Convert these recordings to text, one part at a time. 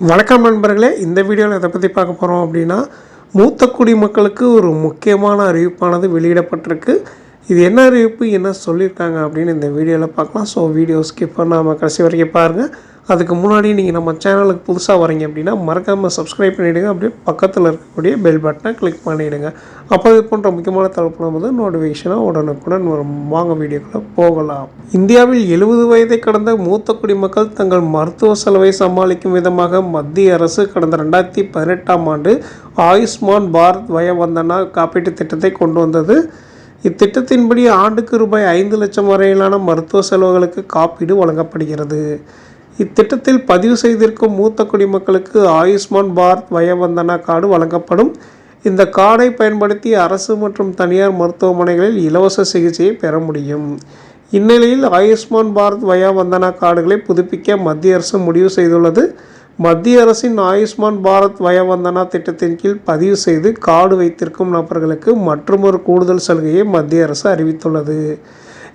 வணக்கம் நண்பர்களே இந்த வீடியோவில் எதை பற்றி பார்க்க போகிறோம் அப்படின்னா மூத்த குடிமக்களுக்கு ஒரு முக்கியமான அறிவிப்பானது வெளியிடப்பட்டிருக்கு. இது என்ன அறிவிப்பு என்ன சொல்லியிருக்காங்க அப்படின்னு இந்த வீடியோவில் பார்க்கலாம். ஸோ வீடியோ ஸ்கிப் பண்ணாமல் கடைசி வரைக்கும் பாருங்கள் அதுக்கு முன்னாடி நீங்கள் நம்ம சேனலுக்கு புதுசாக வரீங்க அப்படின்னா மறக்காமல் சப்ஸ்கிரைப் பண்ணிவிடுங்க அப்படியே பக்கத்தில் இருக்கக்கூடிய பெல் பட்டனை கிளிக் பண்ணிவிடுங்க அப்போ இது போன்ற முக்கியமான தலைப்பு வந்து நோட்டிஃபிகேஷனாக உடனுக்குடன் வரும். வாங்க வீடியோக்குள்ளே போகலாம். இந்தியாவில் எழுபது வயதை கடந்த மூத்த குடிமக்கள் தங்கள் மருத்துவ செலவை சமாளிக்கும் விதமாக மத்திய அரசு கடந்த ரெண்டாயிரத்தி பதினெட்டாம் ஆண்டு ஆயுஷ்மான் பாரத் வயவந்தனா காப்பீட்டு திட்டத்தை கொண்டு வந்தது. இத்திட்டத்தின்படி ஆண்டுக்கு ரூபாய் ஐந்து லட்சம் வரையிலான மருத்துவ செலவுகளுக்கு காப்பீடு வழங்கப்படுகிறது. இத்திட்டத்தில் பதிவு செய்திருக்கும் மூத்த குடிமக்களுக்கு ஆயுஷ்மான் பாரத் வயவந்தனா கார்டு வழங்கப்படும். இந்த கார்டை பயன்படுத்தி அரசு மற்றும் தனியார் மருத்துவமனைகளில் இலவச சிகிச்சையை பெற முடியும். இந்நிலையில் ஆயுஷ்மான் பாரத் வயா வந்தனா கார்டுகளை புதுப்பிக்க மத்திய அரசு முடிவு செய்துள்ளது. மத்திய அரசின் ஆயுஷ்மான் பாரத் வயவந்தனா திட்டத்தின் கீழ் பதிவு செய்து கார்டு வைத்திருக்கும் நபர்களுக்கு மற்றொரு கூடுதல் சலுகையை மத்திய அரசு அறிவித்துள்ளது.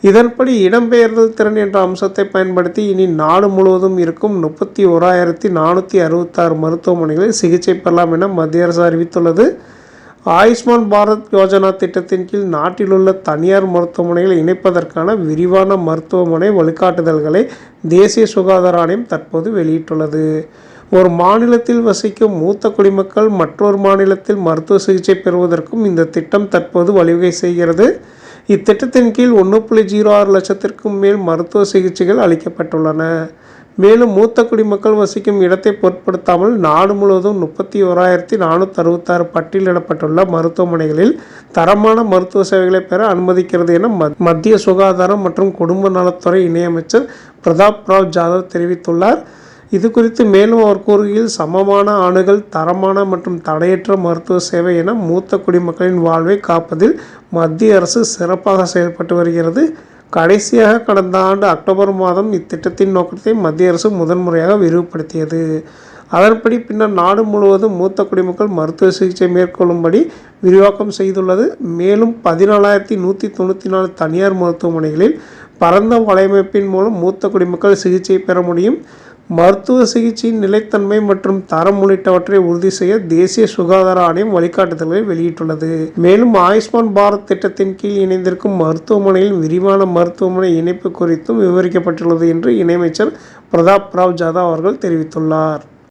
இதன்படி இடம்பெயர்தல் திறன் என்ற அம்சத்தை பயன்படுத்தி இனி நாடு முழுவதும் இருக்கும் முப்பத்தி ஓராயிரத்தி நானூற்றி அறுபத்தாறு மருத்துவமனைகளில் சிகிச்சை பெறலாம் என மத்திய அரசு அறிவித்துள்ளது. ஆயுஷ்மான் பாரத் யோஜனா திட்டத்தின் கீழ் நாட்டிலுள்ள தனியார் மருத்துவமனைகளை இணைப்பதற்கான விரிவான மருத்துவமனை வழிகாட்டுதல்களை தேசிய சுகாதார ஆணையம் தற்போது வெளியிட்டுள்ளது. ஒரு மாநிலத்தில் வசிக்கும் மூத்த குடிமக்கள் மற்றொரு மாநிலத்தில் மருத்துவ சிகிச்சை பெறுவதற்கும் இந்த திட்டம் தற்போது வழிவகை செய்கிறது. இத்திட்டத்தின் கீழ் ஒன்று புள்ளி ஜீரோ ஆறு லட்சத்திற்கும் மேல் மருத்துவ சிகிச்சைகள் அளிக்கப்பட்டுள்ளன. மேலும் மூத்த குடிமக்கள் வசிக்கும் இடத்தை பொருட்படுத்தாமல் நாடு முழுவதும் முப்பத்தி ஓராயிரத்தி நானூற்றி அறுபத்தாறு பட்டியலிடப்பட்டுள்ள மருத்துவமனைகளில் தரமான மருத்துவ சேவைகளை பெற அனுமதிக்கிறது என மத்திய சுகாதாரம் மற்றும் குடும்ப நலத்துறை இணையமைச்சர் பிரதாப் ராவ் ஜாதவ் தெரிவித்துள்ளார். இது குறித்து மேலும் அவர் கூறுகையில் சமமான அணுகல் தரமான மற்றும் தடையற்ற மருத்துவ சேவை என மூத்த குடிமக்களின் வாழ்வை காப்பதில் மத்திய அரசு சிறப்பாக செயல்பட்டு வருகிறது. கடைசியாக கடந்த ஆண்டு அக்டோபர் மாதம் இத்திட்டத்தின் நோக்கத்தை மத்திய அரசு முதன்முறையாக விரிவுபடுத்தியது. அதன்படி பின்னர் நாடு முழுவதும் மூத்த குடிமக்கள் மருத்துவ சிகிச்சை மேற்கொள்ளும்படி விரிவாக்கம் செய்துள்ளது. மேலும் பதினாலாயிரத்தி நூற்றி தொண்ணூற்றி நாலு தனியார் மருத்துவமனைகளில் பரந்த வலையமைப்பின் மூலம் மூத்த குடிமக்கள் சிகிச்சை பெற முடியும். மருத்துவ சிகிச்சையின் நிலைத்தன்மை மற்றும் தரம் உள்ளிட்டவற்றை உறுதி செய்ய தேசிய சுகாதார ஆணையம் வழிகாட்டுதல்களை வெளியிட்டுள்ளது. மேலும் ஆயுஷ்மான் பாரத் திட்டத்தின் கீழ் இணைந்திருக்கும் மருத்துவமனையில் விரிவான மருத்துவமனை இணைப்பு குறித்தும் விவரிக்கப்பட்டுள்ளது என்று இணையமைச்சர் பிரதாப் ராவ் ஜாதவ் அவர்கள் தெரிவித்துள்ளார்.